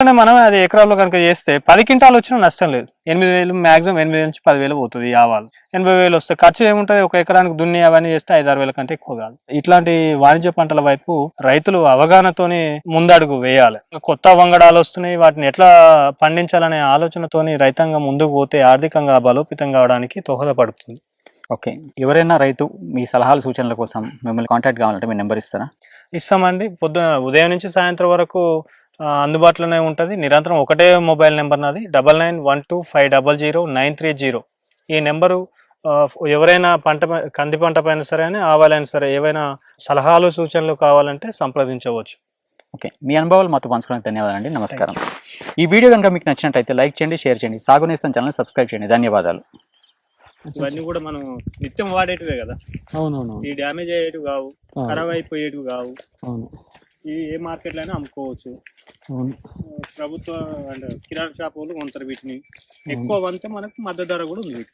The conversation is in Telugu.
మనం అది ఎకరాల్లో కనుక చేస్తే పది క్వింటాలు వచ్చినా నష్టం లేదు. ఎనిమిది వేలు మాక్సిమం ఎనిమిది నుంచి పదివేలు పోతుంది ఆవాలు. ఎనభై వేలు వస్తే ఖర్చు ఏముంటది? ఒక ఎకరానికి దున్ని అవన్నీ చేస్తే ఐదు ఆరు వేల కంటే ఎక్కువ కాదు. ఇట్లాంటి వాణిజ్య పంటల వైపు రైతులు అవగాహనతోని ముందడుగు వేయాలి. కొత్త వంగడాలు వస్తున్నాయి. వాటిని ఎట్లా పండించాలనే ఆలోచనతోని రైతాంగం ముందుకు పోతే ఆర్థికంగా బలోపేతం కావడానికి దోహదపడుతుంది. ఓకే. ఎవరైనా రైతు మీ సలహాలు సూచనల కోసం మిమ్మల్ని కాంటాక్ట్ కావాలంటే మీ నెంబర్ ఇస్తారా? ఇస్తామండి. పొద్దున ఉదయం నుంచి సాయంత్రం వరకు అందుబాటులోనే ఉంటుంది. నిరంతరం ఒకటే మొబైల్ నెంబర్ నాది. Double nine one two five double zero nine three zero. ఈ నెంబరు ఎవరైనా పంట పై- కంది పంట పైన సరే అని ఆవాలైనా సరే ఏవైనా సలహాలు సూచనలు కావాలంటే సంప్రదించవచ్చు. ఓకే. మీ అనుభవాలు మాతో పంచుకోవడానికి ధన్యవాదాలండి. నమస్కారం. ఈ వీడియో కనుక మీకు నచ్చినట్లయితే లైక్ చేయండి షేర్ చేయండి. సాగునేస్తం ఛానల్ సబ్స్క్రైబ్ చేయండి. ధన్యవాదాలు. ఇవన్నీ కూడా మనం నిత్యం వాడేటివే కదా. అవునవును ఈ డ్యామేజ్ అయ్యేటివి కావు. ఖరాబ్ అయిపోయేటివి కావు. అవును. ఇవి ఏ మార్కెట్లో అయినా అమ్ముకోవచ్చు. ప్రభుత్వ అంటే కిరాణా షాప్ వాళ్ళు కొంటారు వీటిని. ఎక్కువ వంతే మనకు మద్దతు ధర కూడా ఉంది.